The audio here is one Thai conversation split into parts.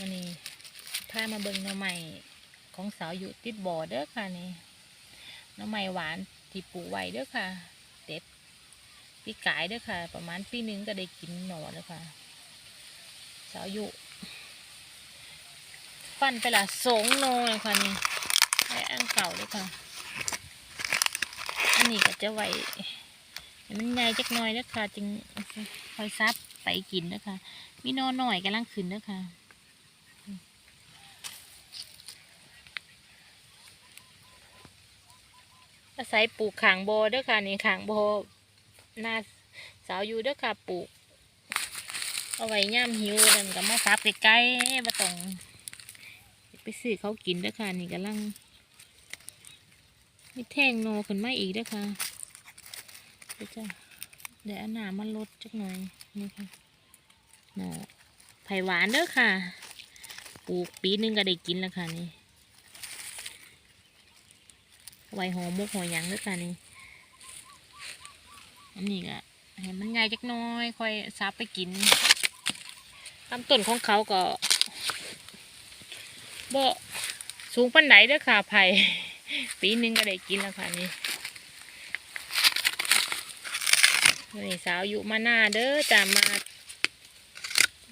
วันนี้พามาเบิ่งหน่อใหม่ของสาวอยู่ติดบ่อเด้อค่ะนี่หน่อใหม่หวานที่ปลูกไว้เด้อค่ะ เด็ดปีกายเด้อค่ะ ประมาณปีหนึงก็ได้กินหน่อแล้วค่ะ สาวอยู่ฟันไปละสองโนเลยค่ะนี่ไอ้อันเก่าเลยค่ะ อันนี้ก็จะไว้ให้มันใหญ่จักหน่อยเด้อค่ะ จึงคอยซับไปกินเด้อค่ะมีหนอหน่อยกำลังขึ้นเด้อค่ะ อาศัยปลูกขางโบเด้อค่ะนี่ขางโบหน้าสาวอยู่เด้อค่ะปลูก เอาไว้ย่ำหิวนั่นก็มาซับใกล้ๆมาต้องไปซื้อเขากินเด้อค่ะนี่กำลังมีแท่งโนขึ้นมาอีกเด้อค่ะเดี๋ยวจะเดี๋ยวหนามันลดจักหน่อยนี่ค่ะหน่อไผ่หวานเด้อค่ะ ปลูกปีหนึงก็ได้กินแล้วค่ะนี่ ไว้หอมมุกหอยังเด้อค่ะนี่อันนี้ก็ให้มันใหญ่จักน้อย ค่อยซับไปกินลำต้นของเขาก็บ่สูงปันไดเด้อค่ะไผ่ปีหนึงก็ได้กินแล้วค่ะนี่นี่สาวอยู่มาหน้าเด้อจะมา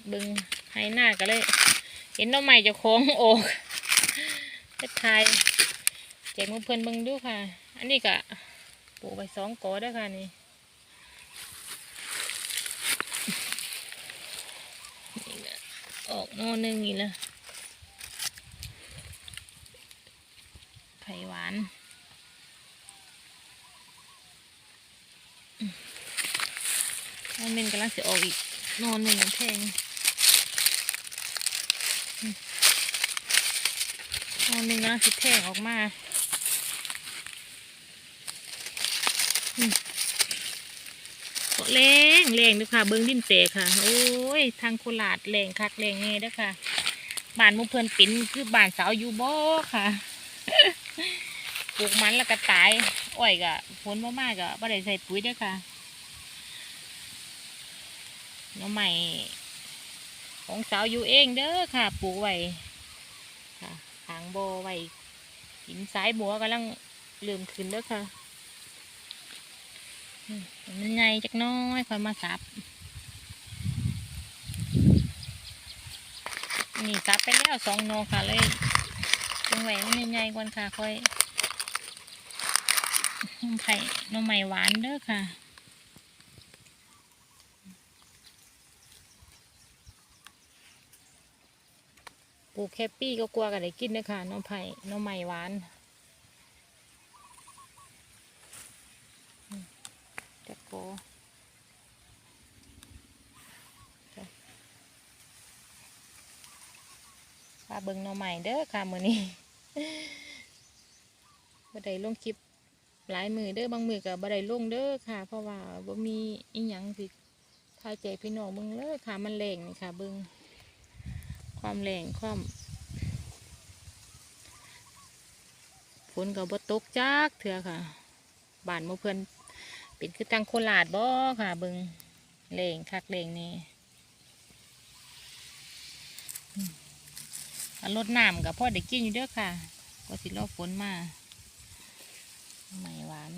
เบึงให้หน้าก็เลย เห็นน้องใหม่จะโค้งอกเฮ็ดไทย แจกมือเพิ่นเบิ่งดูค่ะ อันนี้ก็ปลูกไปสองกอเด้ค่ะนี่นี่ก็ออกน่นหนึงนี่ละไผ่หวานมันเป็นกำลังจะออกอีกนอนหนึ่งแทงนอนหนึ่งนะสิแทงออกมาอืม แรงแรงดูค่ะ เบิ้งดินเตะค่ะ โอ้ย ทางโคราชแรงคักแรงเงี้ยเด้อค่ะ บ้านมุเพื่อนปิ่นคือบ้านสาวอยู่บ่ค่ะ ปลูกมันแล้วก็ตาย อ้อยก็ผลมามากก็บ่ได้ใส่ปุ๋ยเด้วยค่ะน้องใหม่ ของสาวอยู่เองเด้อค่ะ ปลูกไว้ค่ะทางโบไว้กินสายบัวกำลังเริ่มขึ้นเด้อค่ะ มันใหญ่จักน้อยค่อยมาสับ นี่สับไปแล้วสองโนค่ะเลยจังไหวนมันใหญ่กว่าค่ะค่อยน้ำไผ่น้ำใหม่หวานเด้อค่ะปลูกแคปปี้ก็กลัวกันได้กินเด้อค่ะน้ำไผ่น้ำใหม่หวานอืม จักโกจ้ะพาเบิ่งหน้ำใหม่เด้อค่ะมือนี้บ่ได้ลงคลิปหลายมือเด้อบางมือกับบ่ได้ลงเด้อค่ะ เพราะว่าบ่มีอีหยังสิถ่ายใจพี่น้องเบิ่งเลยค่ะ มันแรงนี่ค่ะ เบิ่งความแรงความฝนกับบ่ตกจักเถื่อค่ะ บ้านมู่เพิ่น เป็นคือทางโคราดบ่ค่ะเบิงเลงคักเลงนี่รดน้ำกับพ่อเด้กินอยู่เด้อค่ะ ก็สิรอฝนมา ไม่หวาน